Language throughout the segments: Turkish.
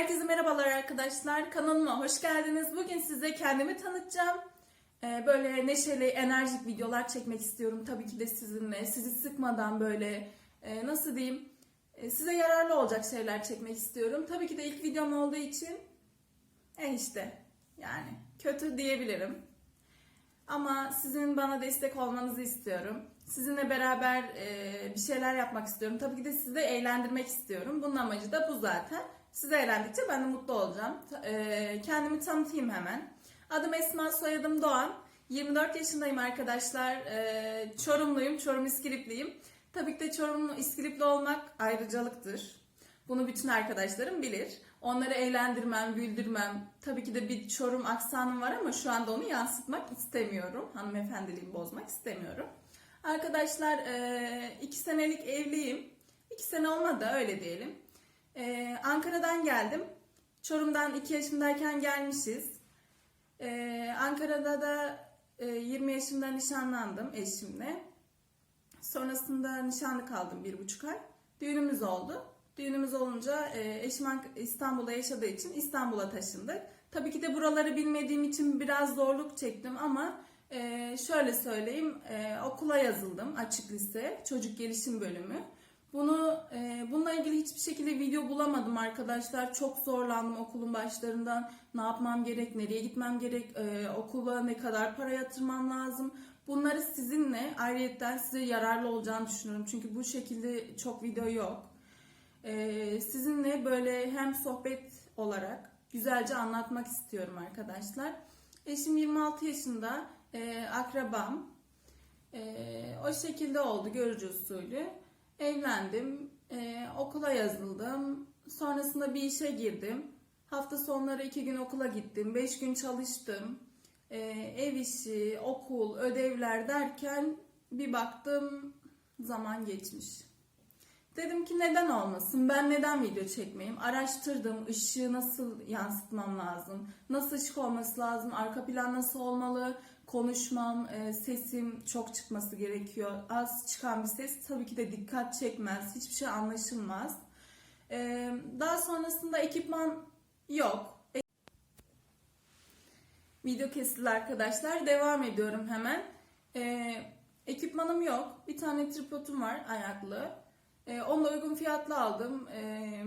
Herkese merhabalar arkadaşlar. Kanalıma hoş geldiniz. Bugün size kendimi tanıtacağım. Ee, böyle neşeli, enerjik videolar çekmek istiyorum. Tabii ki de sizinle. Sizi sıkmadan böyle e, nasıl diyeyim e, size yararlı olacak şeyler çekmek istiyorum. Tabii ki de ilk videom olduğu için e işte yani kötü diyebilirim. Ama sizin bana destek olmanızı istiyorum. Sizinle beraber e, bir şeyler yapmak istiyorum. Tabii ki de sizi de eğlendirmek istiyorum. Bunun amacı da bu zaten. Siz eğlendikçe ben de mutlu olacağım. E, kendimi tanıtayım hemen. Adım Esma, soyadım Doğan. 24 yaşındayım arkadaşlar. E, Çorumluyum, Çorum İskilipliyim. Tabii ki de Çorum İskilipli olmak ayrıcalıktır. Bunu bütün arkadaşlarım bilir. Onları eğlendirmem, güldürmem. Tabii ki de bir Çorum aksanım var ama şu anda onu yansıtmak istemiyorum. Hanımefendiliğimi bozmak istemiyorum. Arkadaşlar e, iki senelik evliyim. İki sene olmadı öyle diyelim. E, Ankara'dan geldim. Çorum'dan iki yaşındayken gelmişiz. E, Ankara'da da e, 20 yaşında nişanlandım eşimle. Sonrasında nişanlı kaldım bir buçuk ay. Düğünümüz oldu. Düğünümüz olunca e, eşim İstanbul'da yaşadığı için İstanbul'a taşındık. Tabii ki de buraları bilmediğim için biraz zorluk çektim ama e, şöyle söyleyeyim e, okula yazıldım açık lise çocuk gelişim bölümü. Bunu e, bununla ilgili hiçbir şekilde video bulamadım arkadaşlar. Çok zorlandım okulun başlarından. Ne yapmam gerek, nereye gitmem gerek, e, okula ne kadar para yatırmam lazım. Bunları sizinle ayrıyetten size yararlı olacağını düşünüyorum. Çünkü bu şekilde çok video yok. Ee, sizinle böyle hem sohbet olarak güzelce anlatmak istiyorum arkadaşlar. Eşim 26 yaşında, e, akrabam. E, o şekilde oldu görücü usulü. Evlendim, e, okula yazıldım. Sonrasında bir işe girdim. Hafta sonları iki gün okula gittim, beş gün çalıştım. E, ev işi, okul, ödevler derken bir baktım zaman geçmiş. Dedim ki neden olmasın? Ben neden video çekmeyeyim? Araştırdım. ışığı nasıl yansıtmam lazım? Nasıl ışık olması lazım? Arka plan nasıl olmalı? Konuşmam, e, sesim çok çıkması gerekiyor. Az çıkan bir ses tabii ki de dikkat çekmez. Hiçbir şey anlaşılmaz. E, Daha sonrasında ekipman yok. E- Video kesildi arkadaşlar. Devam ediyorum hemen. Ekipmanım yok. Bir tane tripodum var ayaklı. Ee, onu da uygun fiyatlı aldım. Ee,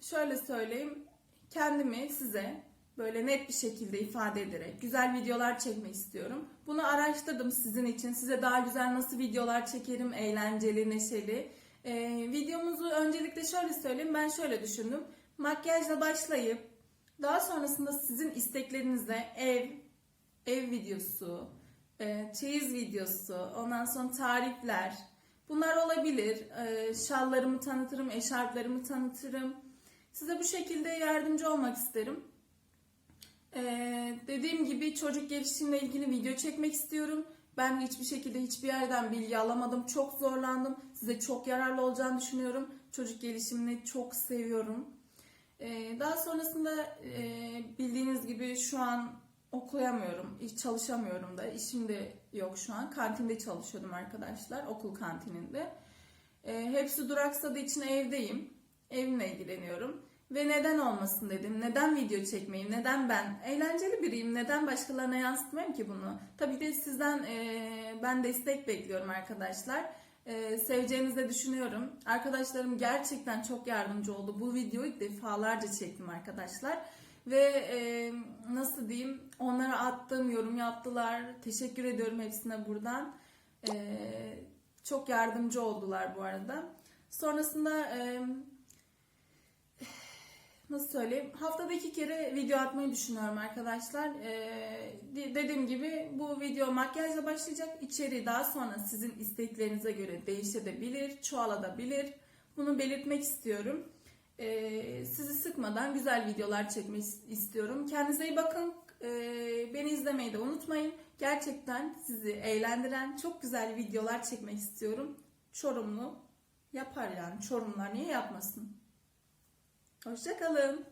şöyle söyleyeyim, kendimi size böyle net bir şekilde ifade ederek güzel videolar çekmek istiyorum. Bunu araştırdım sizin için. Size daha güzel nasıl videolar çekerim, eğlenceli, neşeli. Ee, videomuzu öncelikle şöyle söyleyeyim, ben şöyle düşündüm. Makyajla başlayıp daha sonrasında sizin isteklerinize ev, ev videosu, e, çeyiz videosu, ondan sonra tarifler, Bunlar olabilir. Ee, şallarımı tanıtırım, eşarplarımı tanıtırım. Size bu şekilde yardımcı olmak isterim. Ee, dediğim gibi çocuk gelişimle ilgili video çekmek istiyorum. Ben hiçbir şekilde hiçbir yerden bilgi alamadım. Çok zorlandım. Size çok yararlı olacağını düşünüyorum. Çocuk gelişimini çok seviyorum. Ee, daha sonrasında e, bildiğiniz gibi şu an okuyamıyorum, çalışamıyorum da. İşim de yok şu an. Kantinde çalışıyordum arkadaşlar, okul kantininde. E, hepsi duraksadığı için evdeyim. Evimle ilgileniyorum. Ve neden olmasın dedim. Neden video çekmeyeyim? Neden ben? Eğlenceli biriyim. Neden başkalarına yansıtmayayım ki bunu? Tabii de sizden e, ben destek bekliyorum arkadaşlar. E, seveceğinizi de düşünüyorum. Arkadaşlarım gerçekten çok yardımcı oldu. Bu videoyu defalarca çektim arkadaşlar. Ve e, diyeyim onlara attığım yorum yaptılar. Teşekkür ediyorum hepsine buradan. E, çok yardımcı oldular bu arada. Sonrasında e, nasıl söyleyeyim haftada iki kere video atmayı düşünüyorum arkadaşlar. E, de- dediğim gibi bu video makyajla başlayacak. İçeriği daha sonra sizin isteklerinize göre değişebilir, çoğalabilir. Bunu belirtmek istiyorum. Ee, sizi sıkmadan güzel videolar çekmek istiyorum. Kendinize iyi bakın. Ee, beni izlemeyi de unutmayın. Gerçekten sizi eğlendiren çok güzel videolar çekmek istiyorum. Çorumlu yapar yani. Çorumlar niye yapmasın? Hoşçakalın.